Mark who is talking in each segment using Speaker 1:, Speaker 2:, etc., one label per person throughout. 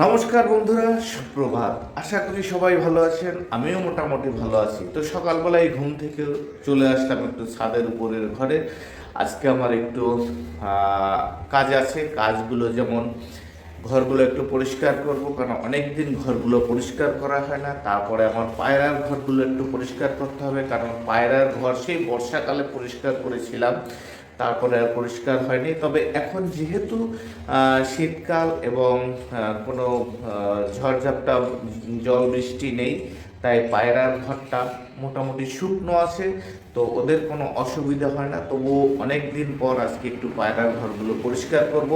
Speaker 1: নমস্কার বন্ধুরা, সুপ্রভাত। আশা করি সবাই ভালো আছেন, আমিও মোটামুটি ভালো আছি। তো সকালবেলায় ঘুম থেকে চলে আসলাম একটু ছাদের উপরের ঘরে। আজকে আমার একটু কাজ আছে। কাজগুলো যেমন ঘরগুলো একটু পরিষ্কার করব, কারণ অনেক দিন ঘরগুলো পরিষ্কার করা হয় না। তারপরে আমার পায়রার ঘরগুলো একটু পরিষ্কার করতে হবে, কারণ পায়রার ঘর সেই বর্ষাকালে পরিষ্কার করেছিলাম। তারপরে আর পরিষ্কার হয়নি। তবে এখন যেহেতু শীতকাল এবং কোনো ঝড়ঝাপটা, জল বৃষ্টি নেই, তাই পায়রার ঘরটা মোটামুটি শুকনো আছে, তো ওদের কোনো অসুবিধা হয় না। তবু অনেক দিন পর আজকে একটু পায়রার ঘরগুলো পরিষ্কার করব।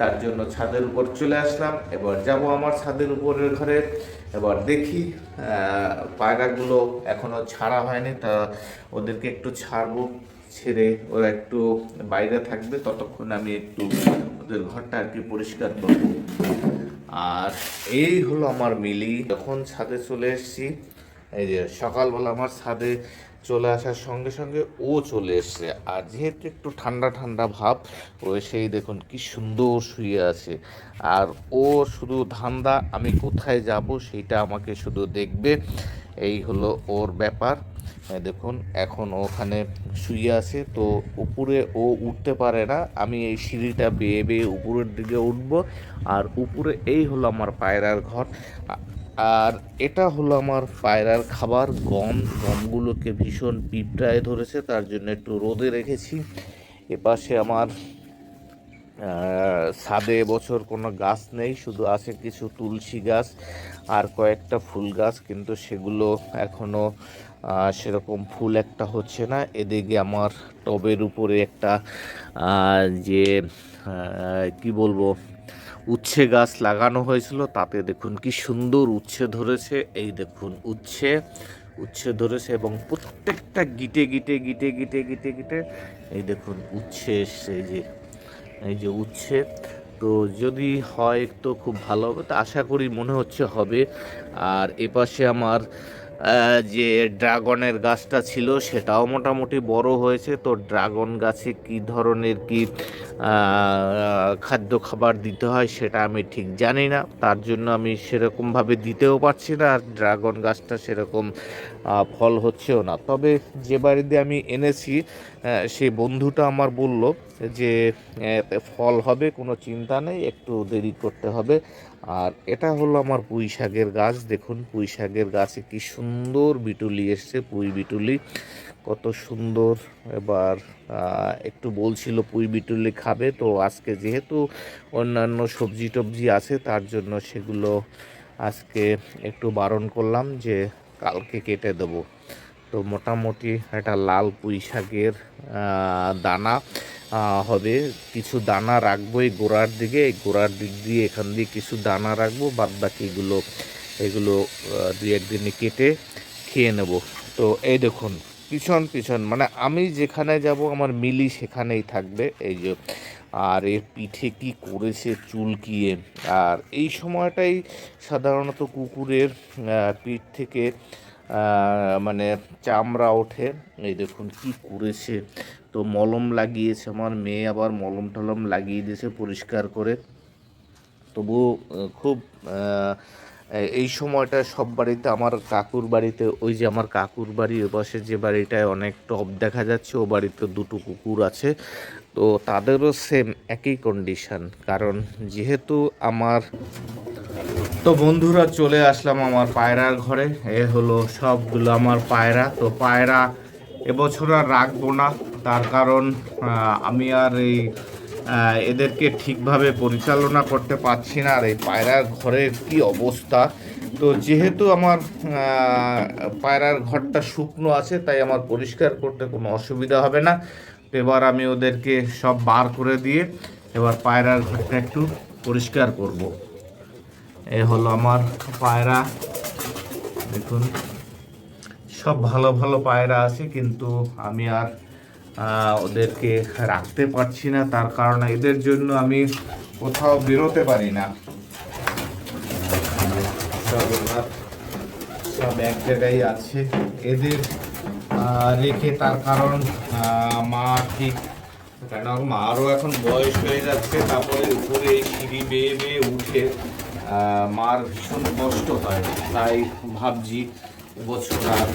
Speaker 1: তার জন্য ছাদের উপর চলে আসলাম। এবার যাব আমার ছাদের উপরের ঘরে। এবার দেখি পায়রাগুলো এখনও ছাড়া হয়নি, তা ওদেরকে একটু ছাড়বো। ছেড়ে ওরা একটু বাইরে থাকবে, ততক্ষণ আমি একটু ওদের ঘরটা আর কি পরিষ্কার করব। আর এই হলো আমার মিলি। যখন ছাদে চলে এসেছি, এই যে সকালবেলা আমার ছাদে চলে আসার সঙ্গে সঙ্গে ও চলে এসছে। আর যেহেতু একটু ঠান্ডা ঠান্ডা ভাব, ও সেই দেখুন কি সুন্দর শুয়ে আছে। আর ও শুধু ধান্দা, আমি কোথায় যাব সেইটা আমাকে শুধু দেখবে। এই হলো ওর ব্যাপার। দেখুন এখন ওখানে শুয়ে আছে তো উপরে ও উঠতে পারে না। আমি এই সিঁড়িটা বেয়ে বেয়ে উপরের দিকে উঠব আর উপরে এই হলো আমার পায়রার ঘর। আর এটা হলো আমার পায়রার খাবার গম। গমগুলোকে ভীষণ পিঁপড়ায় ধরেছে তার জন্য একটু রোদে রেখেছি। এপাশে আমার ছাদে এবছর কোনো গাছ নেই শুধু আছে কিছু তুলসী গাছ আর কয়েকটা ফুল গাছ কিন্তু সেগুলো এখনও আহ, সেরকম ফুল একটা হচ্ছে না। এদিকে আমার টবের উপরে একটা যে কি বলব, উচ্ছে গাছ লাগানো হয়েছিল। তাতে দেখুন কি সুন্দর উচ্ছে ধরেছে। এই দেখুন উচ্ছে উচ্ছে ধরেছে এবং প্রত্যেকটা গিটে গিটে গিটে গিটে গিটে গিটে এই দেখুন উচ্ছে এসছে। যে, এই যে উচ্ছে। তো যদি হয় তো খুব ভালো হবে। তো আশা করি মনে হচ্ছে হবে। আর এপাশে আমার যে ড্রাগনের গাছটা ছিল সেটাও মোটামুটি বড় হয়েছে। তো ড্রাগন গাছে কি ধরনের কি খাদ্য খাবার দিতে হয় সেটা আমি ঠিক জানি না। তার জন্য আমি সেরকমভাবে দিতেও পারছি না আর ড্রাগন গাছটা সেরকম ফল হচ্ছেও না। তবে যে বাড়িতে আমি এনেছি সেই বন্ধুটা আমার বলল যে ফল হবে, কোনো চিন্তা নেই, একটু দেরি করতে হবে। আর এটা হলো আমার পুঁই শাকের গাছ। দেখুন, পুঁই শাকের গাছে কি সুন্দর বিটুলি এসছে, পুঁই বিটুলি। কত সুন্দর। এবার একটু বলছিল পুঁই বিটুলি খাবে, তো আজকে যেহেতু অন্যান্য সবজি টবজি আছে, তার জন্য সেগুলো আজকে একটু বারণ করলাম যে কালকে কেটে দেবো। তো মোটামুটি একটা লাল পুঁই শাকের দানা। হবে। কিছু দানা রাখব এই গোড়ার দিকে। এই গোড়ার দিক দিয়ে এখান দিয়ে কিছু দানা রাখব। বাদ বাকিগুলো, এগুলো দুই একদিনে কেটে খেয়ে নেব। তো এই দেখুন, পিছন পিছন মানে আমি যেখানে যাব, আমার মিলি সেখানেই থাকবে। এই যে, আর এর পিঠে কি করেছে চুলকিয়ে আর এই সময়টাই সাধারণত কুকুরের পিঠ থেকে মানে চামড়া ওঠে। এই দেখুন কি করেছে। তো মলম লাগিয়েছে আমার মেয়ে আবার মলম টলম লাগিয়ে দিয়েছে পরিষ্কার করে। আহ, খুব এই সময়টা সব বাড়িতে আমার কাকুর বাড়িতে ওই যে আমার কাকুর বাড়ি পাশে যে বাড়িটায় অনেক টব দেখা যাচ্ছে ও বাড়িতে দুটো কুকুর আছে। তো তাদেরও সেম একই কন্ডিশন কারণ যেহেতু আমার তো বন্ধুরা চলে আসলাম আমার পায়রার ঘরে এ হলো সবগুলো আমার পায়রা। তো পায়রা এবছর আর রাখব না। তার কারণ আমি আর এই এদেরকে ঠিকভাবে পরিচালনা করতে পারছি না, আর এই পায়রার ঘরের কি অবস্থা? তো যেহেতু আমার পায়রার ঘরটা শুকনো আছে, তাই আমার পরিষ্কার করতে কোনো অসুবিধা হবে না। এবার আমি ওদেরকে সব বার করে দিয়ে এবার পায়রার ঘরটা একটু পরিষ্কার করব। এ হলো আমার পায়রা। দেখুন, সব ভালো ভালো পায়রা আছে, কিন্তু আমি আর ওদেরকে রাখতে পারছি না, তার কারণে এদের জন্য আমি কোথাও বেরোতে পারি না। সব সব এক জায়গায় আছে। এদের রেখে তার কারণ মা ঠিক কেন মারও এখন বয়স হয়ে যাচ্ছে, তারপরে উপরে সিঁড়ি বেয়ে বেয়ে উঠে মার ভীষণ কষ্ট হয়। তাই ভাবছি বছর আর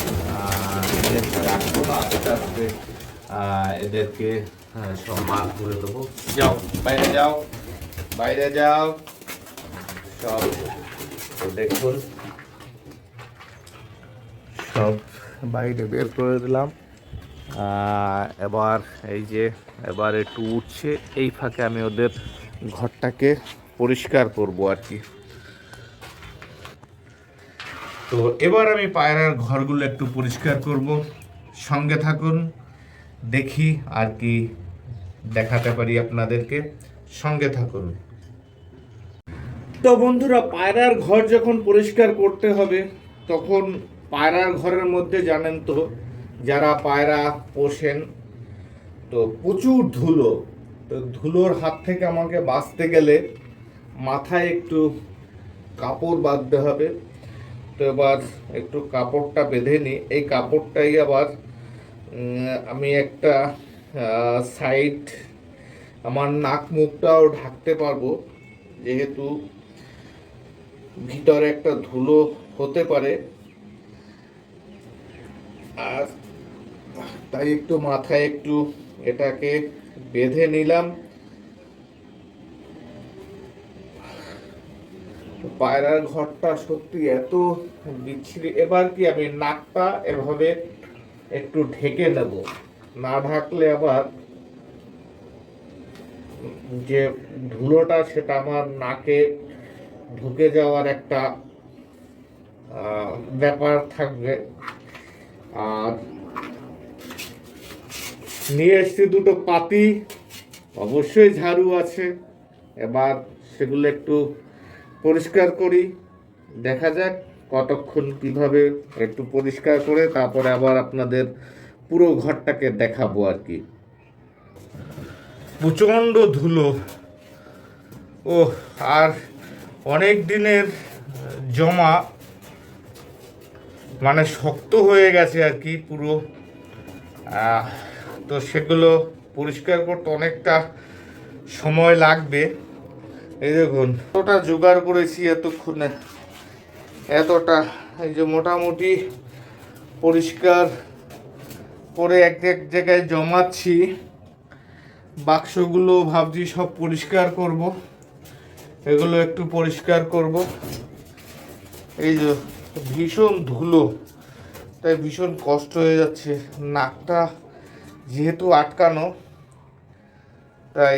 Speaker 1: রাখব না, আস্তে আস্তে। এদেরকে আহ, সব বার করে দেবো। যাও বাইরে যাও। বাইরে যাও। সব দেখুন। সব বাইরে বের করে দিলাম। এবার এই যে এবার একটু উঠছে এই ফাঁকে আমি ওদের ঘরটাকে পরিষ্কার করব আর কি। তো এবার আমি পায়রার ঘরগুলো একটু পরিষ্কার করব। সঙ্গে থাকুন। দেখি আর কি দেখাতে পারি আপনাদেরকে। সঙ্গে থাকুন। তো বন্ধুরা, পায়রার ঘর যখন পরিষ্কার করতে হবে, তখন পায়রার ঘরের মধ্যে জানেন তো, যারা পায়রা পোষেন, তো প্রচুর ধুলো। তো ধুলোর হাত থেকে আমাকে বাঁচতে গেলে মাথায় একটু কাপড় বাঁধতে হবে। তো এবার একটু কাপড়টা বেঁধে নিই। এই কাপড়টাই আবার আমি একটা সাইড আমার নাক মুখটাও ঢাকতে পারব। যেহেতু ভিতরে একটা ধুলো হতে পারে। আর তাই একটু মাথায় একটু এটাকে বেঁধে নিলাম। পায়রার ঘরটা সত্যি এত বিচ্ছিরি। এবার কি আমি নাকটা এভাবে একটু ঢেকে নেব। না ঢাকলে আবার যে ধুলোটা সেটা আমার নাকে ঢুকে যাওয়ার একটা ব্যাপার থাকবে। আর নিয়ে এসছি দুটো পাতি, অবশ্যই ঝাড়ু আছে। এবার সেগুলো একটু পরিষ্কার করি। দেখা যাক কতক্ষণ কীভাবে একটু পরিষ্কার করে তারপরে আবার আপনাদের পুরো ঘরটাকে দেখাবো আর কি। প্রচণ্ড ধুলো। ও আর অনেক দিনের জমা মানে শক্ত হয়ে গেছে আর কি পুরো। তো সেগুলো পরিষ্কার করতে অনেকটা সময় লাগবে। এই দেখুন এতটা জোগাড় করেছি এতক্ষণে। এতটা এই যে মোটামুটি পরিষ্কার করে এক এক জায়গায় জমাচ্ছি, বাক্সগুলো ভাবছি সব পরিষ্কার করব, এগুলো একটু পরিষ্কার করব। এই যে ভীষণ ধুলো, তাই ভীষণ কষ্ট হয়ে যাচ্ছে, নাকটা যেহেতু আটকানো, তাই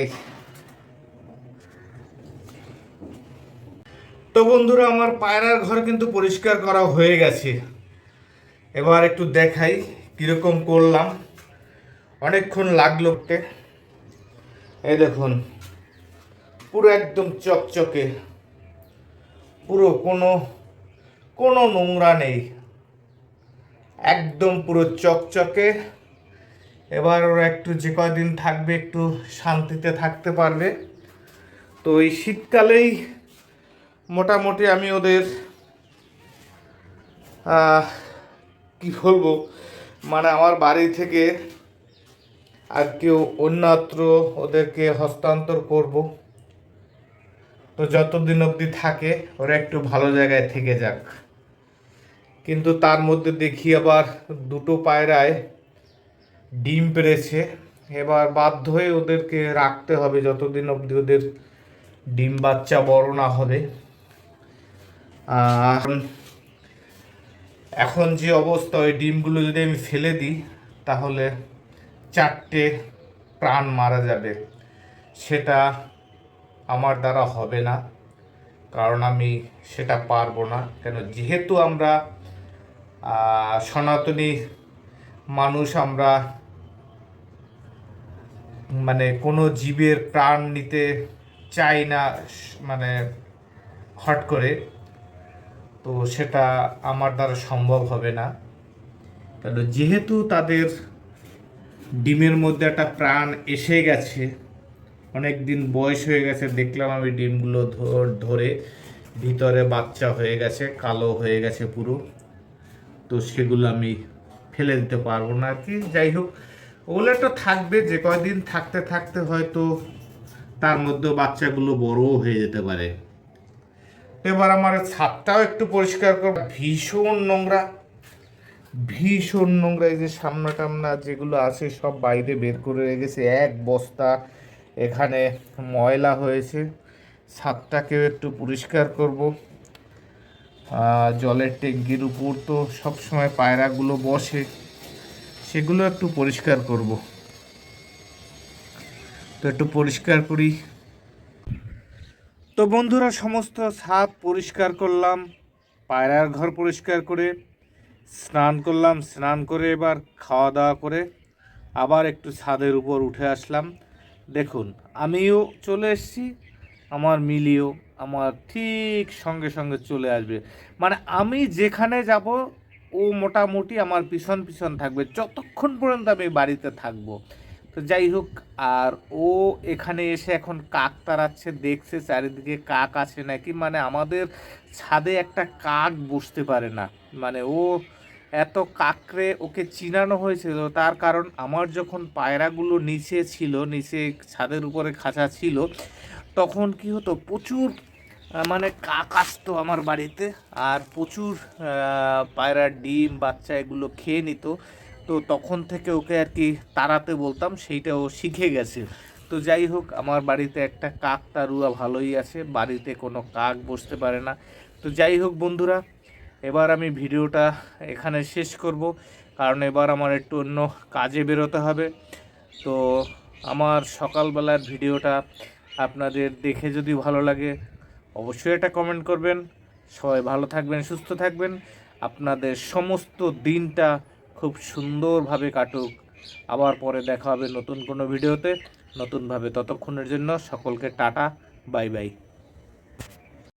Speaker 1: তো বন্ধুরা, আমার পায়রার ঘর কিন্তু পরিষ্কার করা হয়ে গেছে। এবার একটু দেখাই কীরকম করলাম। অনেকক্ষণ লাগল। এই দেখুন, পুরো একদম চকচকে। পুরো কোনো কোনো নোংরা নেই। একদম পুরো চকচকে। এবার ওরা একটু যে কয়দিন থাকবে একটু শান্তিতে থাকতে পারবে। তো এই শীতকালেই মোটামুটি আমি ওদের কি বলব মানে আমার বাড়ি থেকে আর কেউ অন্যত্র ওদেরকে হস্তান্তর করব। তো যতদিন অবধি থাকে, ওরা একটু ভালো জায়গায় থেকে যাক। কিন্তু তার মধ্যে দেখি আবার দুটো পায়রায় ডিম পেরেছে। এবার বাধ্য হয়ে ওদেরকে রাখতে হবে, যতদিন অবধি ওদের ডিম বাচ্চা বড় না হবে। এখন যে অবস্থা, ওই ডিমগুলো যদি আমি ফেলে দিই, তাহলে চারটে প্রাণ মারা যাবে। সেটা আমার দ্বারা হবে না, কারণ আমি সেটা পারব না। কেন, যেহেতু আমরা সনাতনী মানুষ, আমরা মানে কোনো জীবের প্রাণ নিতে চাই না মানে হট করে। তো সেটা আমার দ্বারা সম্ভব হবে না। তাহলে যেহেতু তাদের ডিমের মধ্যে একটা প্রাণ এসে গেছে, অনেক দিন বয়স হয়ে গেছে, দেখলাম আমি ডিমগুলো ধর- ভিতরে বাচ্চা হয়ে গেছে, কালো হয়ে গেছে পুরো। তো সেগুলো আমি ফেলে দিতে পারব না আর কি। যাই হোক, ওগুলো একটা থাকবে, যে কয়দিন থাকতে থাকতে হয়তো তার মধ্যে বাচ্চাগুলো বড়ও হয়ে যেতে পারে। এবার আমার ছাদটাও একটু পরিষ্কার করব। ভীষণ নোংরা ভীষণ নোংরা। এই যে সামনা টামনা যেগুলো আছে সব বাইরে বের করে রেখেছে এক বস্তা এখানে ময়লা হয়েছে। ছাদটাকেও একটু পরিষ্কার করব। জলের ট্যাঙ্কির উপর তো সবসময় পায়রাগুলো বসে, সেগুলো একটু পরিষ্কার করব। তো একটু পরিষ্কার করি। তো বন্ধুরা, সমস্ত ছাদ পরিষ্কার করলাম, পায়রার ঘর পরিষ্কার করে, স্নান করলাম, স্নান করে এবার খাওয়া দাওয়া করে আবার একটু ছাদের উপর উঠে আসলাম। দেখুন, আমিও চলে এসেছি, আমার মিলিও আমার ঠিক সঙ্গে সঙ্গে চলে আসবে। মানে আমি যেখানে যাব, ও মোটামুটি আমার পিছন পিছন থাকবে, যতক্ষণ পর্যন্ত আমি বাড়িতে থাকব। তো যাই হোক, আর ও এখানে এসে এখন কাক তাড়াচ্ছে, দেখছে চারিদিকে কাক আছে নাকি। মানে আমাদের ছাদে একটা কাক বসতে পারে না। মানে ও এত কাকরে ওকে চিনানো হয়েছিল, তার কারণ আমার যখন পায়রাগুলো নিচে ছিল, নিচে ছাদের উপরে খাঁচা ছিল, তখন কি হতো, প্রচুর মানে কাক আসতো আমার বাড়িতে। আর প্রচুর পায়রার ডিম, বাচ্চা এগুলো খেয়ে নিত। তো তখন থেকে ওকে আর কি তাড়াতে বলতাম, সেইটা ও শিখে গেছে। তো যাই হোক, আমার বাড়িতে একটা কাক তারুয়া ভালোই আছে, বাড়িতে কোনো কাক বসতে পারে না। তো যাই হোক বন্ধুরা, এবার আমি ভিডিওটা এখানে শেষ করব, কারণ এবার আমার একটু অন্য কাজে বেরোতে হবে। তো আমার সকালবেলার ভিডিওটা আপনাদের দেখে যদি ভালো লাগে, অবশ্যই এটা কমেন্ট করবেন। সবাই ভালো থাকবেন, সুস্থ থাকবেন। আপনাদের সমস্ত দিনটা খুব সুন্দরভাবে কাটুক। আবার পরে দেখা হবে নতুন কোনো ভিডিওতে। নতুনভাবে ততক্ষণের জন্য সকলকে টাটা, বাই বাই।